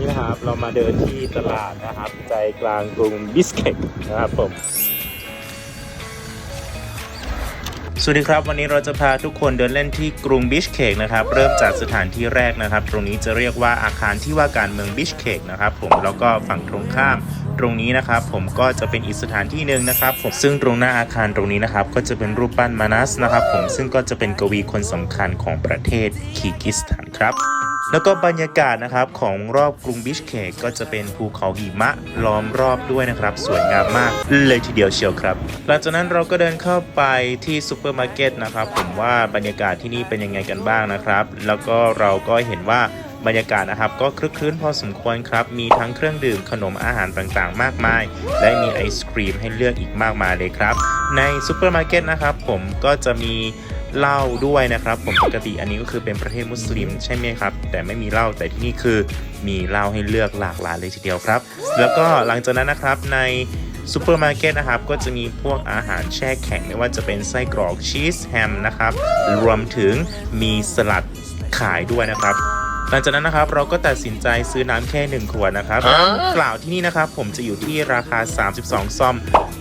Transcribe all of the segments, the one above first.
นี่นะครับเรามาเดินที่ตลาดนะครับ ใจกลางกรุงบิสเคกนะครับผมสวัสดีครับ วันนี้เราจะพาทุกคนเดินเล่นที่กรุงบิชเคกนะครับ เริ่มจากสถานที่แรกนะครับ ตรงนี้จะเรียกว่าอาคารที่ว่าการเมืองบิชเคกนะครับผมแล้วก็ฝั่งตรงข้ามตรงนี้นะครับ ผมก็จะเป็นอีกสถานที่หนึ่งนะครับผมซึ่งตรงหน้าอาคารตรงนี้นะครับ ก็จะเป็นรูปปั้นมานัสนะครับ ผมซึ่งก็จะเป็นกวีคนสำคัญของประเทศคีร์กิสถานครับ แล้วก็บรรยากาศนะครับของรอบกรุงบิชเคกก็จะเป็นภูเขาหิมะล้อมรอบด้วยนะครับ สวยงามมากเลยทีเดียวเชียวครับ หลังจากนั้นเราก็เดินเข้าไปที่ซูเปอร์มาร์เก็ตนะครับ ผมว่าบรรยากาศที่นี่เป็นยังไงกันบ้างนะครับ แล้วก็เราก็เห็นว่าบรรยากาศนะครับก็คลึกคลื้นพอสมควรครับ มีทั้งเครื่องดื่มขนมอาหารต่างๆ มากมาย และมีไอศครีมให้เลือกอีกมากมายเลยครับ ในซูเปอร์มาร์เก็ตนะครับผมก็จะมี เหล้าด้วยนะครับ ผมปกติอันนี้ก็คือเป็นประเทศมุสลิมใช่ไหมครับ แต่ไม่มีเหล้าแต่ที่นี่คือมีเหล้าให้เลือกหลากหลายเลยทีเดียวครับ แล้วก็หลังจากนั้นนะครับในซูเปอร์มาร์เก็ตนะครับก็จะมีพวกอาหารแช่แข็งไม่ว่าจะเป็นไส้กรอกชีสแฮมนะครับรวมถึงมีสลัดขายด้วยนะครับหลังจากนั้นนะครับเราก็ตัดสินใจซื้อน้ำแค่ 1 ขวดนะครับกล่าวที่นี่นะครับผมจะอยู่ที่ราคา 32ซ่อม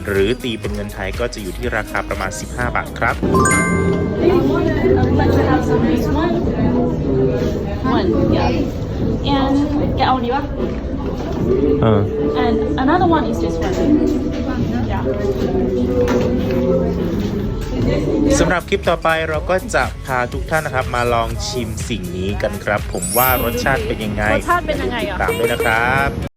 หรือตีเป็นเงินไทยก็จะอยู่ที่ราคาประมาณ 15 บาทครับ Let's have some this one. One, yeah. And get Oliva. เออ And another one is this one. Yeah. สำหรับคลิปต่อไปเราก็จะพาทุกท่านนะครับ มาลองชิมสิ่งนี้กันครับ ผมว่ารสชาติเป็นยังไงรสชาติเป็นยังไงอะ ตามด้วยนะครับ